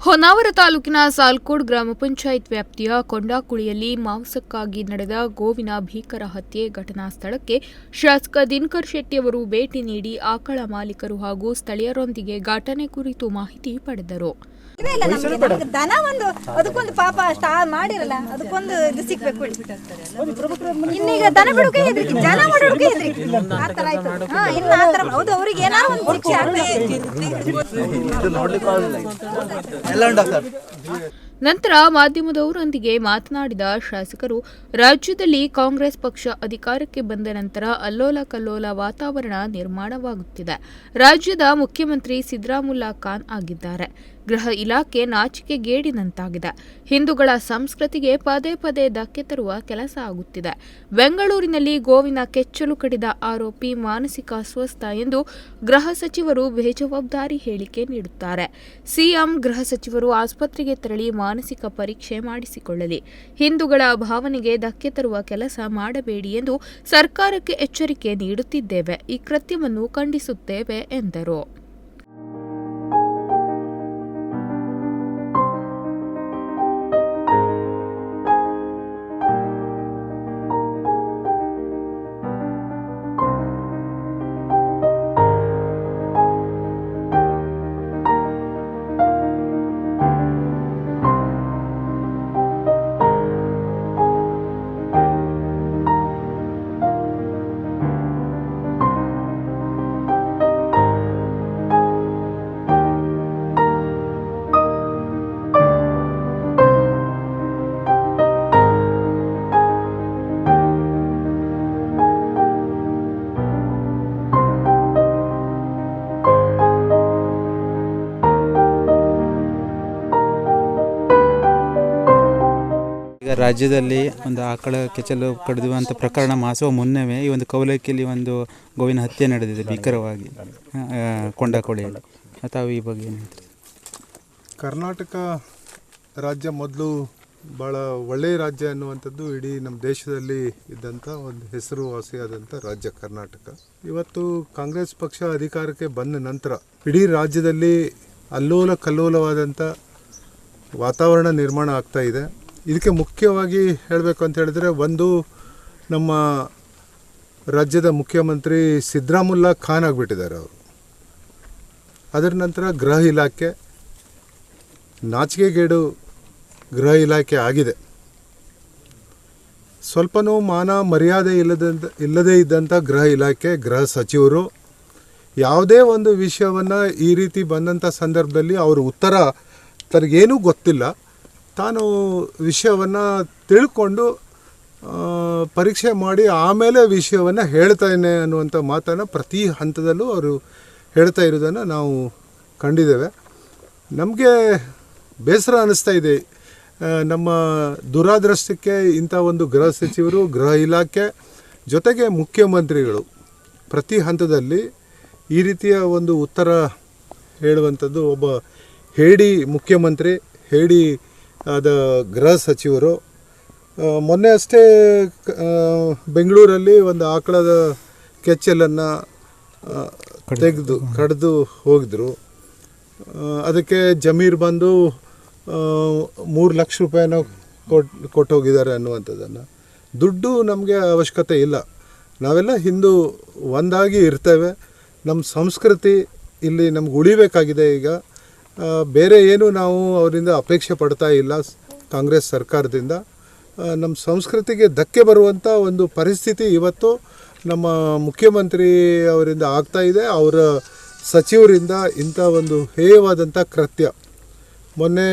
ಹೊನ್ನಾವರ ತಾಲೂಕಿನ ಸಾಲ್ಕೋಡ್ ಗ್ರಾಮ ಪಂಚಾಯತ್ ವ್ಯಾಪ್ತಿಯ ಕೊಂಡಾಕುಳಿಯಲ್ಲಿ ಮಾಂಸಕ್ಕಾಗಿ ನಡೆದ ಗೋವಿನ ಭೀಕರ ಹತ್ಯೆ ಘಟನಾ ಸ್ಥಳಕ್ಕೆ ಶಾಸಕ ದಿನಕರ್ ಶೆಟ್ಟಿ ಅವರು ಭೇಟಿ ನೀಡಿ ಆಕಳ ಮಾಲೀಕರು ಹಾಗೂ ಸ್ಥಳೀಯರೊಂದಿಗೆ ಘಟನೆ ಕುರಿತು ಮಾಹಿತಿ ಪಡೆದರು. ದನ ಒಂದು ಅದಕ್ಕೊಂದು ಪಾಪ ಸ್ಟಾ ಮಾಡಿರಲ್ಲ ಅದಕ್ಕೊಂದು ಇದು ಸಿಗ್ಬೇಕು ಇನ್ನೀಗ ದನ ಬಿಡೋಕೆ ಹೆದ್ರಿಕೆ ಜನ ಮಾಡೋಕೆ ಹೆದ್ರಿಕೆ ಆ ಥರ ಆಯ್ತು. ಹಾ ಇನ್ನು ಆ ಥರ ಹೌದು ಅವ್ರಿಗೆ ಏನಾದ್ರು ಒಂದು ಶಿಕ್ಷೆ ఎలా ఉంటారు సార్ ನಂತರ ಮಾಧ್ಯಮದವರೊಂದಿಗೆ ಮಾತನಾಡಿದ ಶಾಸಕರು, ರಾಜ್ಯದಲ್ಲಿ ಕಾಂಗ್ರೆಸ್ ಪಕ್ಷ ಅಧಿಕಾರಕ್ಕೆ ಬಂದ ನಂತರ ಅಲ್ಲೋಲ ಕಲ್ಲೋಲ ವಾತಾವರಣ ನಿರ್ಮಾಣವಾಗುತ್ತಿದೆ. ರಾಜ್ಯದ ಮುಖ್ಯಮಂತ್ರಿ ಸಿದ್ದರಾಮುಲ್ಲಾ ಖಾನ್ ಆಗಿದ್ದಾರೆ. ಗೃಹ ಇಲಾಖೆ ನಾಚಿಕೆಗೇಡಿನಂತಾಗಿದೆ. ಹಿಂದೂಗಳ ಸಂಸ್ಕೃತಿಗೆ ಪದೇ ಪದೇ ಧಕ್ಕೆ ತರುವ ಕೆಲಸ ಆಗುತ್ತಿದೆ. ಬೆಂಗಳೂರಿನಲ್ಲಿ ಗೋವಿನ ಕೆಚ್ಚಲು ಕಡಿದ ಆರೋಪಿ ಮಾನಸಿಕ ಅಸ್ವಸ್ಥ ಎಂದು ಗೃಹ ಸಚಿವರು ಬೇಜವಾಬ್ದಾರಿ ಹೇಳಿಕೆ ನೀಡುತ್ತಾರೆ. ಸಿಎಂ ಗೃಹ ಸಚಿವರು ಆಸ್ಪತ್ರೆಗೆ ತೆರಳಿ ಮಾನಸಿಕ ಪರೀಕ್ಷೆ ಮಾಡಿಸಿಕೊಳ್ಳಲಿ. ಹಿಂದೂಗಳ ಭಾವನೆಗೆ ಧಕ್ಕೆ ತರುವ ಕೆಲಸ ಮಾಡಬೇಡಿ ಎಂದು ಸರ್ಕಾರಕ್ಕೆ ಎಚ್ಚರಿಕೆ ನೀಡುತ್ತಿದ್ದೇವೆ. ಈ ಕೃತ್ಯವನ್ನು ಖಂಡಿಸುತ್ತೇವೆ ಎಂದರು. ಈಗ ರಾಜ್ಯದಲ್ಲಿ ಒಂದು ಆಕಳ ಕೆಚ್ಚಲು ಕಡಿದುವಂಥ ಪ್ರಕರಣ ಮಾಸುವ ಮುನ್ನವೇ ಈ ಒಂದು ಕೌಲಕ್ಕಿಯಲ್ಲಿ ಒಂದು ಗೋವಿನ ಹತ್ಯೆ ನಡೆದಿದೆ ಭೀಕರವಾಗಿ. ಕೊಂಡಕೋಳಿಯಲ್ಲಿ ತಾವು ಈ ಬಗ್ಗೆ ಏನು ಕರ್ನಾಟಕ ರಾಜ್ಯ ಮೊದಲು ಭಾಳ ಒಳ್ಳೆಯ ರಾಜ್ಯ ಅನ್ನುವಂಥದ್ದು ಇಡೀ ನಮ್ಮ ದೇಶದಲ್ಲಿ ಇದ್ದಂಥ ಒಂದು ಹೆಸರುವಾಸಿಯಾದಂಥ ರಾಜ್ಯ ಕರ್ನಾಟಕ. ಇವತ್ತು ಕಾಂಗ್ರೆಸ್ ಪಕ್ಷ ಅಧಿಕಾರಕ್ಕೆ ಬಂದ ನಂತರ ಇಡೀ ರಾಜ್ಯದಲ್ಲಿ ಅಲ್ಲೋಲ ಕಲ್ಲೋಲವಾದಂಥ ವಾತಾವರಣ ನಿರ್ಮಾಣ ಆಗ್ತಾ ಇದೆ. ಇದಕ್ಕೆ ಮುಖ್ಯವಾಗಿ ಹೇಳಬೇಕು ಅಂತ ಹೇಳಿದರೆ ಒಂದು ನಮ್ಮ ರಾಜ್ಯದ ಮುಖ್ಯಮಂತ್ರಿ ಸಿದ್ದರಾಮುಲ್ಲಾ ಖಾನ್ ಆಗಿಬಿಟ್ಟಿದ್ದಾರೆ ಅವರು. ಅದರ ನಂತರ ಗೃಹ ಇಲಾಖೆ, ನಾಚಿಕೆಗೇಡು ಗೃಹ ಇಲಾಖೆ ಆಗಿದೆ. ಸ್ವಲ್ಪನೂ ಮಾನ ಮರ್ಯಾದೆ ಇಲ್ಲದಂತ, ಇಲ್ಲದೇ ಇದ್ದಂಥ ಗೃಹ ಇಲಾಖೆ, ಗೃಹ ಸಚಿವರು ಯಾವುದೇ ಒಂದು ವಿಷಯವನ್ನು ಈ ರೀತಿ ಬಂದಂಥ ಸಂದರ್ಭದಲ್ಲಿ ಅವರು ಉತ್ತರ ತನಗೇನೂ ಗೊತ್ತಿಲ್ಲ. ತಾನು ವಿಷಯವನ್ನು ತಿಳ್ಕೊಂಡು ಪರೀಕ್ಷೆ ಮಾಡಿ ಆಮೇಲೆ ವಿಷಯವನ್ನು ಹೇಳ್ತಾನೆ ಅನ್ನುವಂಥ ಮಾತನ್ನು ಪ್ರತಿ ಹಂತದಲ್ಲೂ ಅವರು ಹೇಳ್ತಾ ಇರೋದನ್ನು ನಾವು ಕಂಡಿದ್ದೇವೆ. ನಮಗೆ ಬೇಸರ ಅನ್ನಿಸ್ತಾ ಇದೆ. ನಮ್ಮ ದುರಾದೃಷ್ಟಕ್ಕೆ ಇಂಥ ಒಂದು ಗೃಹ ಸಚಿವರು, ಗೃಹ ಇಲಾಖೆ ಜೊತೆಗೆ ಮುಖ್ಯಮಂತ್ರಿಗಳು ಪ್ರತಿ ಹಂತದಲ್ಲಿ ಈ ರೀತಿಯ ಒಂದು ಉತ್ತರ ಹೇಳುವಂಥದ್ದು ಒಬ್ಬ ಹೇಡಿ ಮುಖ್ಯಮಂತ್ರಿ, ಹೇಡಿ ಆದ ಗೃಹ ಸಚಿವರು ಮೊನ್ನೆ ಅಷ್ಟೇ ಬೆಂಗಳೂರಲ್ಲಿ ಒಂದು ಆಕಳದ ಕೆಚ್ಚಲನ್ನು ತೆಗೆದು ಕಡಿದು ಹೋಗಿದ್ರು. ಅದಕ್ಕೆ ಜಮೀರ್ ಬಂದು ಮೂರು ಲಕ್ಷ ರೂಪಾಯಿನ ಕೊಟ್ಟು ಕೊಟ್ಟೋಗಿದ್ದಾರೆ ಅನ್ನುವಂಥದ್ದನ್ನು. ದುಡ್ಡು ನಮಗೆ ಅವಶ್ಯಕತೆ ಇಲ್ಲ. ನಾವೆಲ್ಲ ಹಿಂದೂ ಒಂದಾಗಿ ಇರ್ತೇವೆ. ನಮ್ಮ ಸಂಸ್ಕೃತಿ ಇಲ್ಲಿ ನಮ್ಗೆ ಉಳಿಬೇಕಾಗಿದೆ ಈಗ. ಬೇರೆ ಏನು ನಾವು ಅವರಿಂದ ಅಪೇಕ್ಷೆ ಪಡ್ತಾ ಇಲ್ಲ ಕಾಂಗ್ರೆಸ್ ಸರ್ಕಾರದಿಂದ. ನಮ್ಮ ಸಂಸ್ಕೃತಿಗೆ ಧಕ್ಕೆ ಬರುವಂಥ ಒಂದು ಪರಿಸ್ಥಿತಿ ಇವತ್ತು ನಮ್ಮ ಮುಖ್ಯಮಂತ್ರಿ ಅವರಿಂದ ಆಗ್ತಾ ಇದೆ. ಅವರ ಸಚಿವರಿಂದ ಇಂಥ ಒಂದು ಹೇಯವಾದಂಥ ಕೃತ್ಯ. ಮೊನ್ನೆ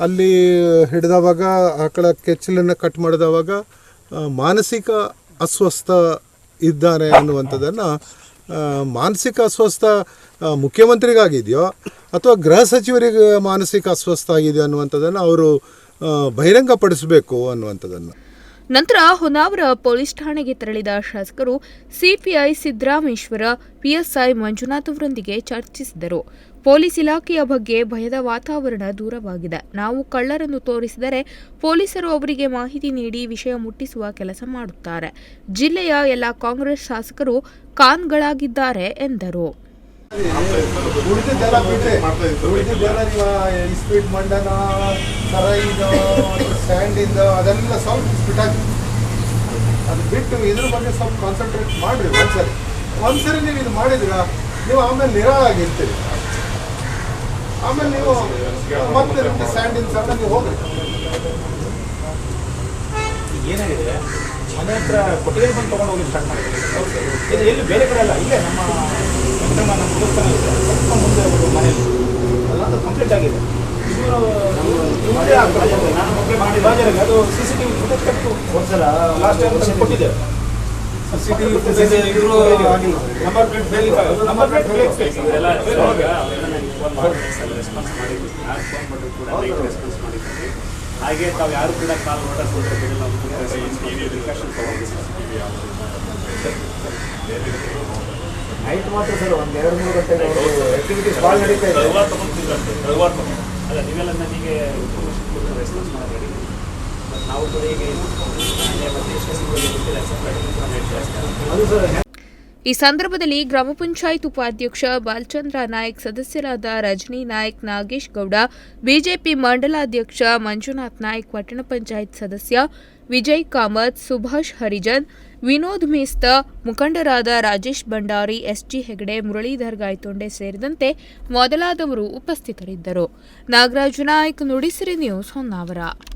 ಅಲ್ಲಿ ಹಿಡಿದವಾಗ, ಆಕಳ ಕೆಚ್ಚಲನ್ನು ಕಟ್ ಮಾಡಿದವಾಗ ಮಾನಸಿಕ ಅಸ್ವಸ್ಥ ಇದ್ದಾನೆ ಅನ್ನುವಂಥದ್ದನ್ನು ಮಾನಸಿಕ ಅಸ್ವಸ್ಥ ಮುಖ್ಯಮಂತ್ರಿಗಾಗಿದೆಯೋ ಅಥವಾ ಗೃಹ ಸಚಿವರಿಗೆ ಮಾನಸಿಕ ಅಸ್ವಸ್ಥ ಆಗಿದೆಯೋ ಅನ್ನುವಂಥದ್ದನ್ನು ಅವರು ಬಹಿರಂಗಪಡಿಸಬೇಕು ಅನ್ನುವಂಥದ್ದನ್ನು. ನಂತರ ಹೊನ್ನಾವರ ಪೊಲೀಸ್ ಠಾಣೆಗೆ ತೆರಳಿದ ಶಾಸಕರು ಸಿಪಿಐ ಸಿದ್ದರಾಮೇಶ್ವರ, ಪಿಎಸ್ಐ ಮಂಜುನಾಥ್ ಅವರೊಂದಿಗೆ ಚರ್ಚಿಸಿದರು. ಪೊಲೀಸ್ ಇಲಾಖೆಯ ಬಗ್ಗೆ ಭಯದ ವಾತಾವರಣ ದೂರವಾಗಿದೆ. ನಾವು ಕಳ್ಳರನ್ನು ತೋರಿಸಿದರೆ ಪೊಲೀಸರು ಅವರಿಗೆ ಮಾಹಿತಿ ನೀಡಿ ವಿಷಯ ಮುಟ್ಟಿಸುವ ಕೆಲಸ ಮಾಡುತ್ತಾರೆ. ಜಿಲ್ಲೆಯ ಎಲ್ಲ ಕಾಂಗ್ರೆಸ್ ಶಾಸಕರು ಖಾನ್ಗಳಾಗಿದ್ದಾರೆ ಎಂದರು. ಒಂದ್ಸರಿ. ನೀವು ಇದು ಮಾಡಿದ್ರ, ನೀವು ಆಮೇಲೆ ನಿರಾಳಾಗಿರ್ತೀರಿ ಆಮೇಲೆ ನೀವು ಮತ್ತೆ ನಿಮ್ಗೆ ಇನ್ ಸಣ್ಣ ನೀವು ಹೋಗ್ರಿ. ಏನಾಗಿದೆ ಮನೆ ಹತ್ರ ಕೊಟ್ಟಿಗೆ ಬಂದು ತೊಗೊಂಡು ಹೋಗಿ ಸ್ಟಾರ್ಟ್ ಮಾಡಿದ್ರು. ಇದು ಎಲ್ಲಿ ಬೇರೆ ಕಡೆ ಅಲ್ಲ ಇಲ್ಲೇ ನಮ್ಮ ನಮ್ಮ ನಮ್ಮ ದೇವಸ್ಥಾನ ಇದೆ. ಸ್ವಲ್ಪ ಮುಂದೆ ಒಂದು ಮನೆಯಲ್ಲಿ ಅದು ಕಂಪ್ಲೀಟ್ ಆಗಿದೆ. ಇವರು ನಾನು ಮಾಡಿ ಅದು C C T V footage ಕಟ್ಟು ಒಂದ್ಸಲ ಲಾಸ್ಟ್ ಟೈಮ್ ಕೊಟ್ಟಿದ್ದೆ. ಇವರು ನಂಬರ್ ಪ್ಲೇಟ್ ಬೇಲಿ ನಂಬರ್ ಪ್ಲೇಟ್ ಬೇಲಿ ರೆಸ್ಪಾನ್ಸ್ ಮಾಡಿದ್ವಿ ಯಾರು ಫೋನ್ ಮಾಡಿದ್ರು ಕೂಡ ರೆಸ್ಪಾನ್ಸ್ ಮಾಡಿದ್ವಿ ಹಾಗೆ ತಾವು ಯಾರು ಕೂಡ ಕಾಲ್ ಮಾಡೋಕೆ ಹೋದ್ರೆ ನಾವು ಡಿಸ್ಕಷನ್ ನೈಟ್ ಮಾತ್ರ ಸರ್ ಒಂದು ಎರಡು ಮೂರು ಗಂಟೆ ಆಕ್ಟಿವಿಟೀಸ್ ಭಾಳ ನಡೀತಾ ಇದೆ. ರವಿವಾರ ತಗೊಂಡ್ತಿದ್ರಂತೆ ಅಲ್ಲ ನೀವೆಲ್ಲ ನನಗೆ ರೆಸ್ಪಾನ್ಸ್ ಬಟ್ ನಾವು ಕೂಡ ಈಗ ಈ ಸಂದರ್ಭದಲ್ಲಿ ಗ್ರಾಮ ಪಂಚಾಯತ್ ಉಪಾಧ್ಯಕ್ಷ ಬಾಲಚಂದ್ರ ನಾಯಕ್ ಸದಸ್ಯರಾದ ರಜನಿ ನಾಯಕ್ ನಾಗೇಶ್ ಗೌಡ ಬಿಜೆಪಿ ಮಂಡಲಾಧ್ಯಕ್ಷ ಮಂಜುನಾಥ್ ನಾಯಕ್ ಪಟ್ಟಣ ಪಂಚಾಯತ್ ಸದಸ್ಯ ವಿಜಯ್ ಕಾಮತ್ ಸುಭಾಷ್ ಹರಿಜನ್ ವಿನೋದ್ ಮೇಸ್ತ ಮುಖಂಡರಾದ ರಾಜೇಶ್ ಭಂಡಾರಿ ಎಸ್ಜಿ ಹೆಗಡೆ ಮುರಳೀಧರ್ ಗಾಯತೊಂಡೆ ಸೇರಿದಂತೆ ಮೊದಲಾದವರು ಉಪಸ್ಥಿತರಿದ್ದರು. ನಾಗರಾಜು ನಾಯಕ್ ನುಡಿಸಿರಿ ನ್ಯೂಸ್ ಹೊನ್ನಾವರ.